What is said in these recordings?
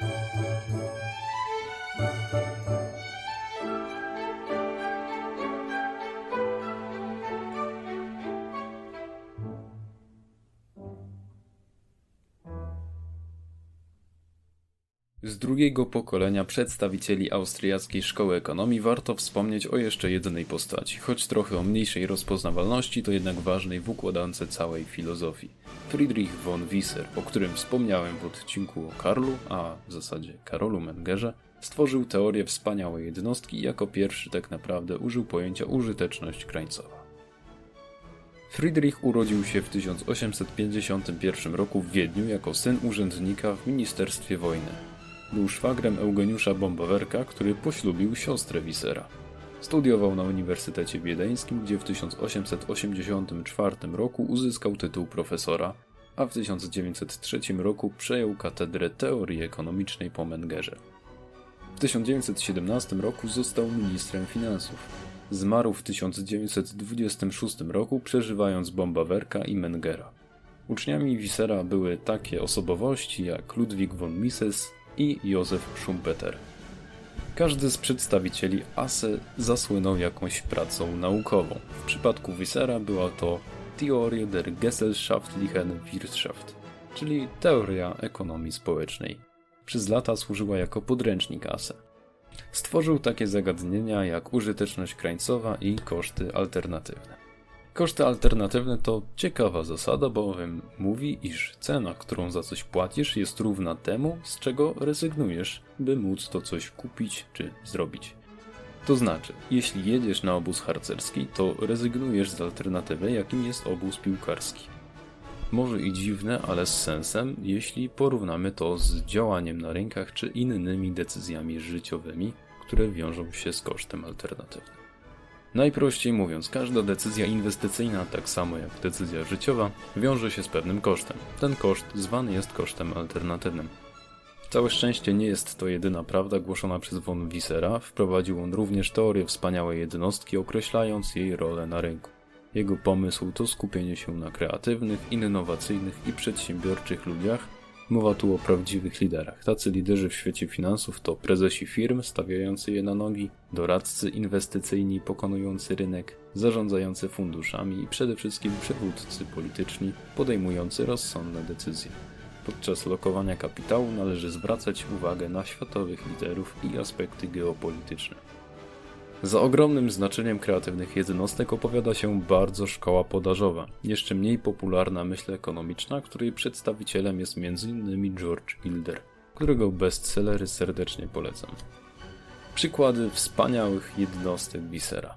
Thank you. Z drugiego pokolenia przedstawicieli austriackiej szkoły ekonomii warto wspomnieć o jeszcze jednej postaci, choć trochę o mniejszej rozpoznawalności, to jednak ważnej w układance całej filozofii. Friedrich von Wieser, o którym wspomniałem w odcinku o Karlu, a w zasadzie Karolu Mengerze, stworzył teorię wspaniałej jednostki i jako pierwszy tak naprawdę użył pojęcia użyteczność krańcowa. Friedrich urodził się w 1851 roku w Wiedniu jako syn urzędnika w Ministerstwie Wojny. Był szwagrem Eugeniusza Bombawerka, który poślubił siostrę Wisera. Studiował na Uniwersytecie Wiedeńskim, gdzie w 1884 roku uzyskał tytuł profesora, a w 1903 roku przejął katedrę teorii ekonomicznej po Mengerze. W 1917 roku został ministrem finansów. Zmarł w 1926 roku, przeżywając Bombawerka i Mengera. Uczniami Wisera były takie osobowości jak Ludwig von Mises i Józef Schumpeter. Każdy z przedstawicieli ASE zasłynął jakąś pracą naukową. W przypadku Wisera była to Theorie der Gesellschaftlichen Wirtschaft, czyli teoria ekonomii społecznej. Przez lata służyła jako podręcznik ASE. Stworzył takie zagadnienia jak użyteczność krańcowa i koszty alternatywne. Koszty alternatywne to ciekawa zasada, bowiem mówi, iż cena, którą za coś płacisz, jest równa temu, z czego rezygnujesz, by móc to coś kupić czy zrobić. To znaczy, jeśli jedziesz na obóz harcerski, to rezygnujesz z alternatywy, jakim jest obóz piłkarski. Może i dziwne, ale z sensem, jeśli porównamy to z działaniem na rynkach czy innymi decyzjami życiowymi, które wiążą się z kosztem alternatywnym. Najprościej mówiąc, każda decyzja inwestycyjna, tak samo jak decyzja życiowa, wiąże się z pewnym kosztem. Ten koszt zwany jest kosztem alternatywnym. Całe szczęście nie jest to jedyna prawda głoszona przez von Wisera. Wprowadził on również teorię wspaniałej jednostki, określając jej rolę na rynku. Jego pomysł to skupienie się na kreatywnych, innowacyjnych i przedsiębiorczych ludziach, Mowa tu o prawdziwych liderach. Tacy liderzy w świecie finansów to prezesi firm stawiający je na nogi, doradcy inwestycyjni pokonujący rynek, zarządzający funduszami i przede wszystkim przywódcy polityczni podejmujący rozsądne decyzje. Podczas lokowania kapitału należy zwracać uwagę na światowych liderów i aspekty geopolityczne. Za ogromnym znaczeniem kreatywnych jednostek opowiada się bardzo szkoła podażowa, jeszcze mniej popularna myśl ekonomiczna, której przedstawicielem jest m.in. George Wilder, którego bestsellery serdecznie polecam. Przykłady wspaniałych jednostek Wisera.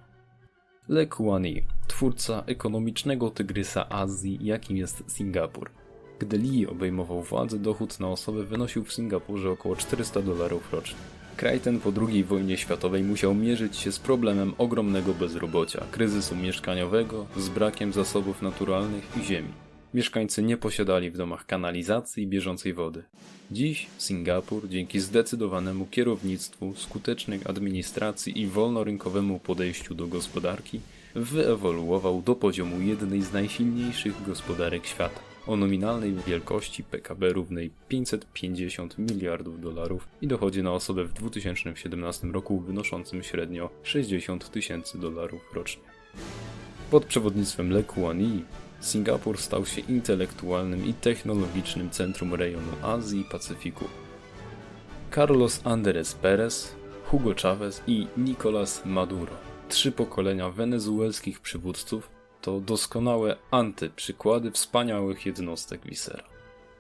Le Kuan-Yi, twórca ekonomicznego tygrysa Azji, jakim jest Singapur. Gdy Lee obejmował władzę, dochód na osobę wynosił w Singapurze około 400 dolarów rocznie. Kraj ten po II wojnie światowej musiał mierzyć się z problemem ogromnego bezrobocia, kryzysu mieszkaniowego, z brakiem zasobów naturalnych i ziemi. Mieszkańcy nie posiadali w domach kanalizacji i bieżącej wody. Dziś Singapur, dzięki zdecydowanemu kierownictwu, skutecznej administracji i wolnorynkowemu podejściu do gospodarki, wyewoluował do poziomu jednej z najsilniejszych gospodarek świata o nominalnej wielkości PKB równej 550 miliardów dolarów i dochodzie na osobę w 2017 roku wynoszącym średnio 60 tysięcy dolarów rocznie. Pod przewodnictwem Le Kuan-Yi Singapur stał się intelektualnym i technologicznym centrum rejonu Azji i Pacyfiku. Carlos Andrés Pérez, Hugo Chavez i Nicolás Maduro, trzy pokolenia wenezuelskich przywódców, to doskonałe antyprzykłady wspaniałych jednostek Wisera.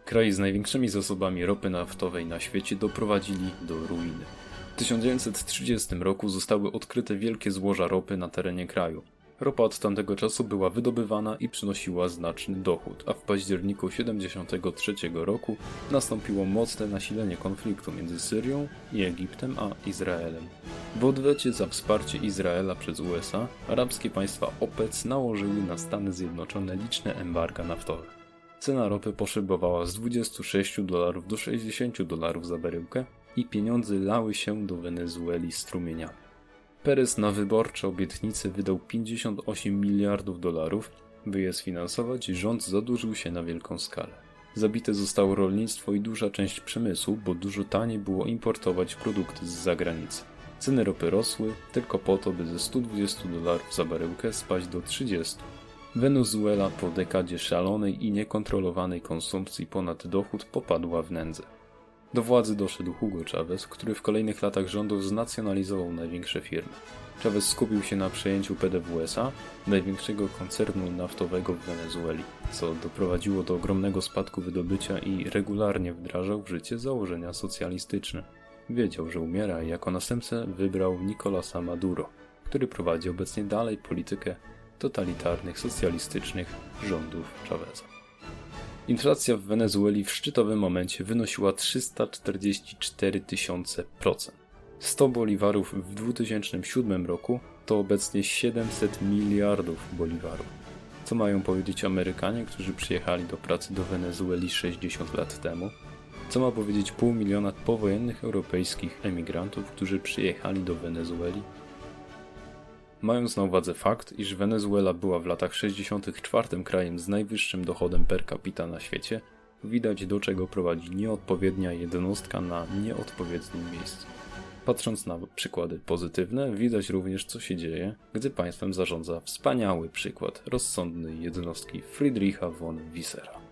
Kraj z największymi zasobami ropy naftowej na świecie doprowadzili do ruiny. W 1930 roku zostały odkryte wielkie złoża ropy na terenie kraju. Ropa od tamtego czasu była wydobywana i przynosiła znaczny dochód, a w październiku 1973 roku nastąpiło mocne nasilenie konfliktu między Syrią i Egiptem a Izraelem. W odwecie za wsparcie Izraela przez USA, arabskie państwa OPEC nałożyły na Stany Zjednoczone liczne embarga naftowe. Cena ropy poszybowała z 26 dolarów do 60 dolarów za baryłkę i pieniądze lały się do Wenezueli strumieniami. Perez na wyborcze obietnice wydał 58 miliardów dolarów, by je sfinansować, rząd zadłużył się na wielką skalę. Zabite zostało rolnictwo i duża część przemysłu, bo dużo taniej było importować produkty z zagranicy. Ceny ropy rosły tylko po to, by ze 120 dolarów za baryłkę spaść do 30. Wenezuela po dekadzie szalonej i niekontrolowanej konsumpcji ponad dochód popadła w nędzę. Do władzy doszedł Hugo Chavez, który w kolejnych latach rządów znacjonalizował największe firmy. Chavez skupił się na przejęciu PDVSA, największego koncernu naftowego w Wenezueli, co doprowadziło do ogromnego spadku wydobycia i regularnie wdrażał w życie założenia socjalistyczne. Wiedział, że umiera i jako następcę wybrał Nicolasa Maduro, który prowadzi obecnie dalej politykę totalitarnych, socjalistycznych rządów Chaveza. Inflacja w Wenezueli w szczytowym momencie wynosiła 344 tysiące procent. 100 boliwarów w 2007 roku to obecnie 700 miliardów boliwarów. Co mają powiedzieć Amerykanie, którzy przyjechali do pracy do Wenezueli 60 lat temu? Co ma powiedzieć pół miliona powojennych europejskich emigrantów, którzy przyjechali do Wenezueli? Mając na uwadze fakt, iż Wenezuela była w latach 60. czwartym krajem z najwyższym dochodem per capita na świecie, widać do czego prowadzi nieodpowiednia jednostka na nieodpowiednim miejscu. Patrząc na przykłady pozytywne, widać również co się dzieje, gdy państwem zarządza wspaniały przykład rozsądnej jednostki Friedricha von Wissera.